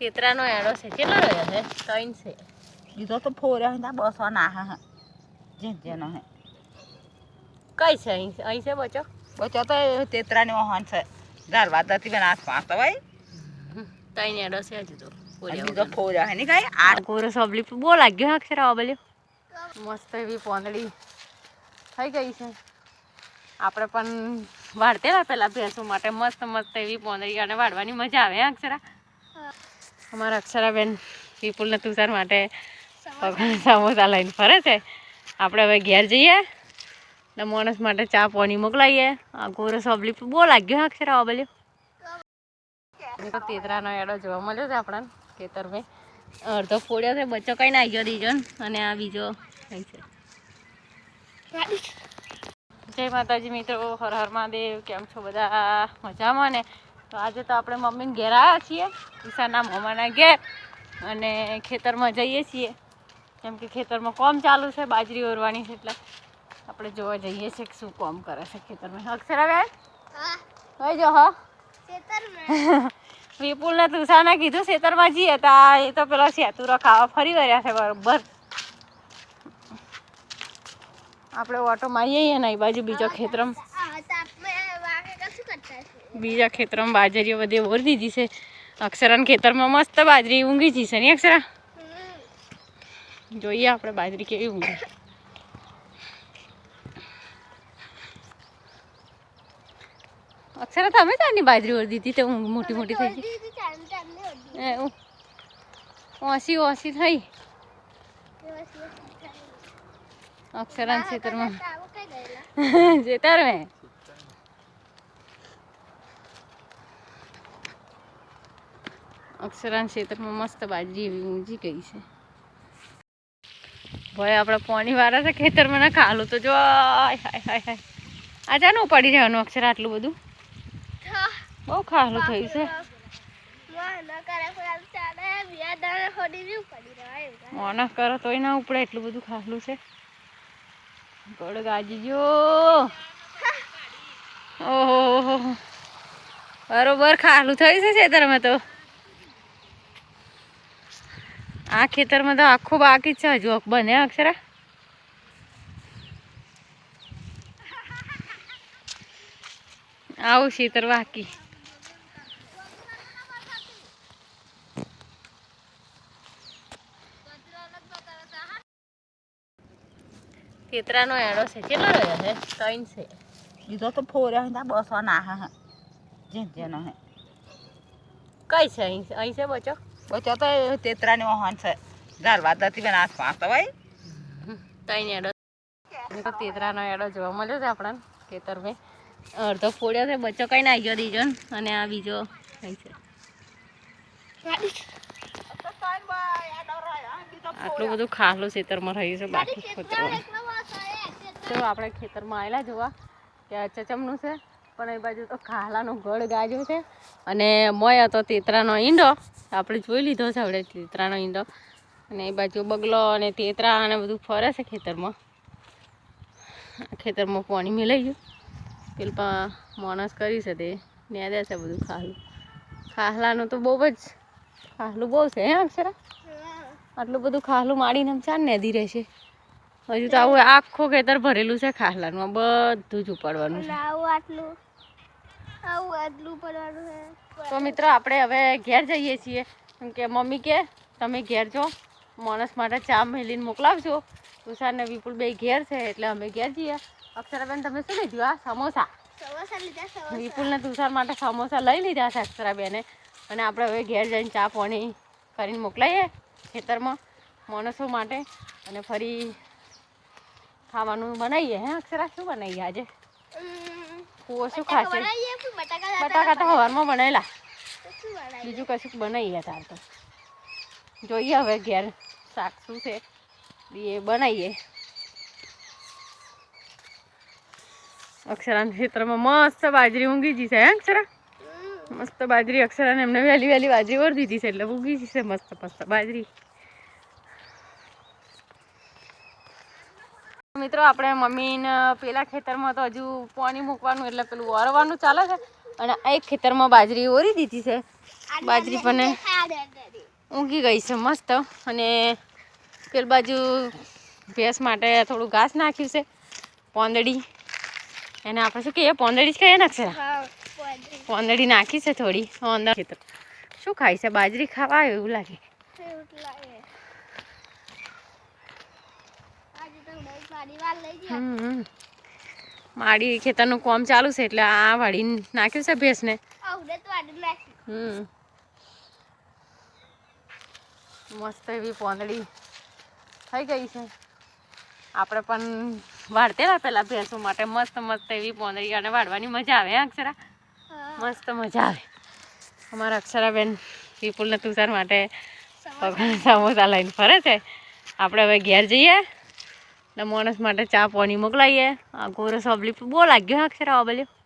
તેતરાનો એડો છે. કેટલો રહ્યો છે? ત્રણ છે. બીજો તો ફોર્યો હોય બસો ના હા જેન જેનો હે. કઈ છે? અહીં અહીં છે બચો? બચો તો તેતરાની વાહન છે. ગારવા દતી બેન આસ પાંચ તો ભાઈ ત્રણ એડો છે હજુ તો. બીજો હે ને કઈ? આ આ કોરો સબલી બહુ લાગ્યો અક્ષર આવા મસ્ત એવી પોંદડી. થઈ ગઈ છે. આપણે પણ વાળતેલા પેલા ભેંસો માટે મસ્ત મસ્ત એવી પોંદડી અને વાળવાની મજા આવે હે અક્ષરા. અમારા અક્ષરાબેન વિપુલ ને તુષાર માટે સમોસા લઈને ફરે છે. આપણે હવે ઘેર જઈએ ને માણસ માટે ચા પાણી મોકલાઈએ. આ ગોરસ અબલી બહુ લાગ્યો હા અક્ષરા અબલ્યો તો તેતરાનો એડો જોવા મળ્યો છે આપણને ખેતરમાં. અડધો ફોડ્યો છે, બચ્ચો કઈ નાખી ગયો દીજો અને આ બીજો છે. જય માતાજી મિત્રો, હર હર મહાદેવ, કેમ છો બધા? મજામાં ને? તો આજે તો આપણે મમ્મીને ઘેર આવ્યા છીએ ઈશાના મમ્માના ઘેર અને ખેતરમાં જઈએ છીએ. કેમ કે ખેતરમાં કોમ ચાલુ છે બાજરી ઓરવાની છે એટલે આપણે જોવા જઈએ છીએ કે શું કોમ કરે છે ખેતરમાં. અક્ષરા બેન હોય જો હો. વિપુલને તુષાને કીધું ખેતરમાં જઈએ. તો એ તો પેલો સેતુરો ખાવા ફરી વર્યા છે બરોબર. આપણે ઓટો મારીએ ને એ બાજુ બીજો ખેતરમ. બીજા ખેતરમાં બાજરીઓ બધી ઓર દીધી છે. અક્ષરાના ખેતરમાં મસ્ત બાજરી ઊંઘી જશે ને અક્ષરા? જોઈએ આપણે બાજરી કેવી ઊંઘી. અક્ષરા તમે તારની બાજરી ઓર દીધી? તે ઊંઘ મોટી મોટી થઈ ગઈ. ઓસી ઓસી થઈ. અક્ષરાના ખેતરમાં. જેતાર મેં. અક્ષરાના ક્ષેત્રમાં મસ્ત બાજરી એવી ઊંચી ગઈ છે. ભાઈ આપણે પોણી વાળા છે ખેતરમાં ના ખાલું તો જો હાય હાય હાય આ જાનું પડી જવાનું અક્ષર આટલું બધું? બહુ ખાલું થયું છે. મોના કરો તોય ના ઉપડે એટલું બધું ખાલું છે. ગોળ ગાજી જો ઓહો. બરોબર ખાલું થયું છે ખેતરમાં તો. આ ખેતરમાં તો આખું બાકી છે. હજુ બને અક્ષરા? આવું ખેતર બાકી. તેતરાનો એડો છે. કેટલો રહ્યો છે? ત્રણ છે. બીજો તો ફોર્યા હોય બસો ના હા. જે જેનો હે. કઈ છે? અહીં અહીં છે બચો? બચો તો તેતરાની વાહન છે. ગારવા દતી બેન આસ પાંચ તો ભાઈ ત્રણ એડો તો તેતરાનો એડો જોવા મળ્યો છે આપણને ખેતરમાં. અડધો ફોડ્યો છે બચ્ચો કઈ નાખી ગયો દીજો અને આ બીજો અહીં છે. આટલું બધું ખાલું ખેતરમાં રહ્યું છે બાકી ખેતરમાં તો આપણે ખેતરમાં આવેલા જોવા કે આ ચચમનું છે. પણ એ બાજુ તો ખાલાનો ગળ ગાજો છે. અને મોય હતો તેતરાનો ઈંડો. આપણે જોઈ લીધો છે આપણે તેતરાનો ઈંડો. અને એ બાજુ બગલો અને તેતરા અને બધું ફરે છે ખેતરમાં. ખેતરમાં પાણી મિલાઈ ગયું. પેલું માણસ કરી છે તે. ન્યાદે છે બધું ખાલું. ખાલાનું તો બહુ જ ખાલું બહુ છે, હે અક્ષરા? આટલું બધું ખાલું માડીને ચાર નેદી રહેશે હજુ તો આવું આખું ખેતર ભરેલું છે ખાલાનું. બધું જ ઉપાડવાનું છે. તો મિત્રો આપણે હવે ઘેર જઈએ છીએ. કેમ કે મમ્મી કે તમે ઘેર જો માણસ માટે ચા મેલીને મોકલાવજો. તુષાર ને વિપુલ બે ઘેર છે એટલે અમે ઘેર જઈએ. અક્ષરાબેન તમે શું લીધું આ? સમોસા. વિપુલ ને તુષાર માટે સમોસા લઈ લીધા છે અક્ષરાબેને. અને આપણે હવે ઘેર જઈને ચા પાણી કરીને મોકલાઈએ ખેતરમાં માણસો માટે. અને ફરી ખાવાનું બનાવીએ હે અક્ષરા? શું બનાવીએ આજે? કુવો શું ખાશે? બટાકા તો હવારમાં બનાવેલા બીજું કશું બનાવીએ તાર તો. જોઈએ હવે ઘેર શાક શું છે. એ બનાવીએ. અક્ષરાના ખેતરમાં મસ્ત બાજરી ઊંઘી જશે હે અક્ષરા? મસ્ત બાજરી અક્ષરાને એમને વહેલી વહેલી બાજરી ઓર દીધી છે, એટલે ઊંઘી જશે મસ્ત મસ્ત બાજરી. મિત્રો, આપણે મમ્મીને પેલા ખેતરમાં તો હજુ પાણી મૂકવાનું, એટલે પેલું વરવાનું ચાલે છે. અને આ એક ખેતરમાં બાજરી ઓરી દીધી છે. બાજરી પણ ઊંઘી ગઈ છે મસ્ત. અને પેલ બાજુ ભેંસ માટે થોડું ઘાસ નાખ્યું છે. પોંદડી. એને આપણે શું કહીએ? પોંદડી જ કહીએ નાખશે પોંદડી. નાખી છે થોડી અંદર ખેતર. શું ખાય છે? બાજરી ખાવા એવું લાગે. હમ. માડી ખેતરનું કોમ ચાલુ છે એટલે આ વાળી નાખ્યું છે ભેંસને. હમ. મસ્ત એવી પોંદડી થઈ ગઈ છે. આપણે પણ વાળતેલા પેલા ભેંસો માટે મસ્ત મસ્ત એવી પોંદડી અને વાળવાની મજા આવે અક્ષરા? મસ્ત મજા આવે. અમારા અક્ષરાબેન વિપુલને તુષાર માટે સમોસા લઈને ફરે છે. આપણે હવે ઘેર જઈએ. ને માણસ માટે ચા પાણી મોકલાઈએ. આ ગોરસ સોબલી બહુ લાગ્યો અક્ષરા ઓબલ્યો